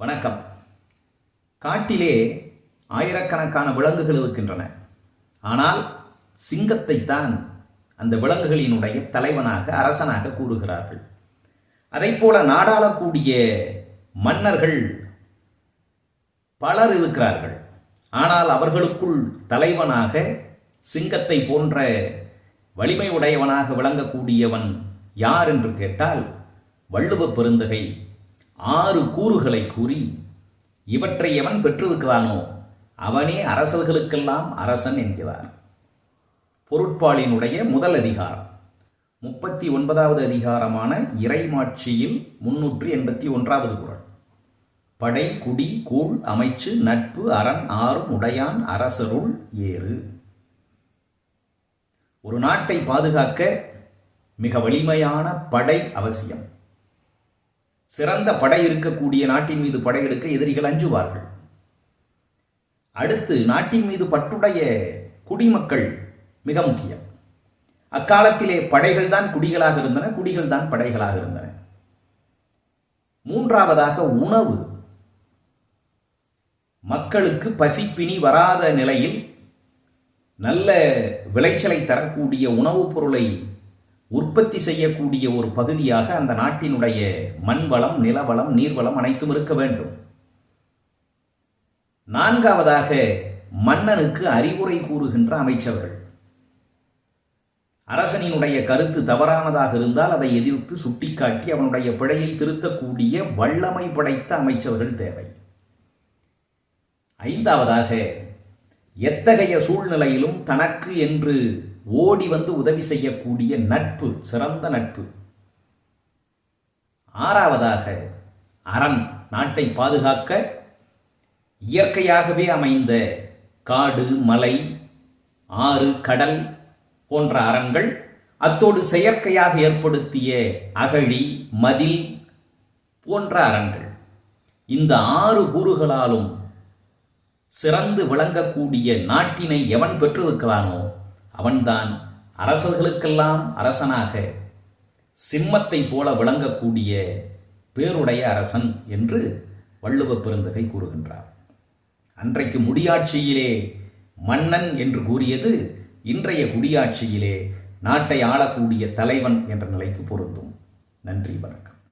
வணக்கம். காட்டிலே ஆயிரக்கணக்கான விலங்குகள் இருக்கின்றன. ஆனால் சிங்கத்தைத்தான் அந்த விலங்குகளினுடைய தலைவனாக அரசனாக கூறுகிறார்கள். அதைப்போல நாடாளக்கூடிய மன்னர்கள் பலர் இருக்கிறார்கள். ஆனால் அவர்களுக்குள் தலைவனாக சிங்கத்தை போன்ற வலிமை உடையவனாக விளங்கக்கூடியவன் யார் என்று கேட்டால் வள்ளுவ பெருந்தகை ஆறு கூறுகளை கூறி இவற்றை எவன் பெற்றிருக்கிறானோ அவனே அரசர்களுக்கெல்லாம் அரசன் என்கிறார். பொருட்பாலினுடைய முதல் அதிகாரம். முப்பத்தி ஒன்பதாவது அதிகாரமான இறைமாட்சியில் முன்னூற்றி எண்பத்தி ஒன்றாவது குரல். படை குடி கூழ் அமைச்சு நட்பு அரண் ஆறும் உடையான் அரசருள் ஏறு. ஒரு நாட்டை பாதுகாக்க மிக வலிமையான படை அவசியம். சிறந்த படை இருக்கக்கூடிய நாட்டின் மீது படையெடுக்க எதிரிகள் அஞ்சுவார்கள். அடுத்து நாட்டின் மீது பற்றுடைய குடிமக்கள் மிக முக்கியம். அக்காலத்திலே படைகள் தான் குடிகளாக இருந்தன குடிகள் தான் படைகளாக இருந்தன. மூன்றாவதாக உணவு. மக்களுக்கு பசிப்பினி வராத நிலையில் நல்ல விளைச்சலை தரக்கூடிய உணவுப் பொருளை உற்பத்தி செய்யக்கூடிய ஒரு பகுதியாக அந்த நாட்டினுடைய மண்வளம் நிலவளம் நீர்வளம் அனைத்தும் இருக்க வேண்டும். நான்காவதாக மன்னனுக்கு அறிவுரை கூறுகின்ற அமைச்சர்கள். அரசனினுடைய கருத்து தவறானதாக இருந்தால் அதை எதிர்த்து சுட்டிக்காட்டி அவனுடைய பிழையை திருத்தக்கூடிய வல்லமை படைத்த அமைச்சர்கள் தேவை. ஐந்தாவதாக எத்தகைய சூழ்நிலையிலும் தனக்கு என்று ஓடி வந்து உதவி செய்யக்கூடிய நட்பு சிறந்த நட்பு. ஆறாவதாக அரண் நாட்டை பாதுகாக்க இயற்கையாகவே அமைந்த காடு மலை ஆறு கடல் போன்ற அரண்கள் அத்தோடு செயற்கையாக ஏற்படுத்திய அகழி மதில் போன்ற அரண்கள் இந்த ஆறு கூறுகளாலும் சிறந்து விளங்கக்கூடிய நாட்டினை எவன் பெற்றிருக்கிறானோ அவன்தான் அரசர்களுக்கெல்லாம் அரசனாக சிம்மத்தை போல விளங்கக்கூடிய பேருடைய அரசன் என்று வள்ளுவ பெருந்தகை கூறுகின்றார். அன்றைக்கு முடியாட்சியிலே மன்னன் என்று கூறியது இன்றைய குடியாட்சியிலே நாட்டை ஆளக்கூடிய தலைவன் என்ற நிலைக்கு பொருந்தும். நன்றி வணக்கம்.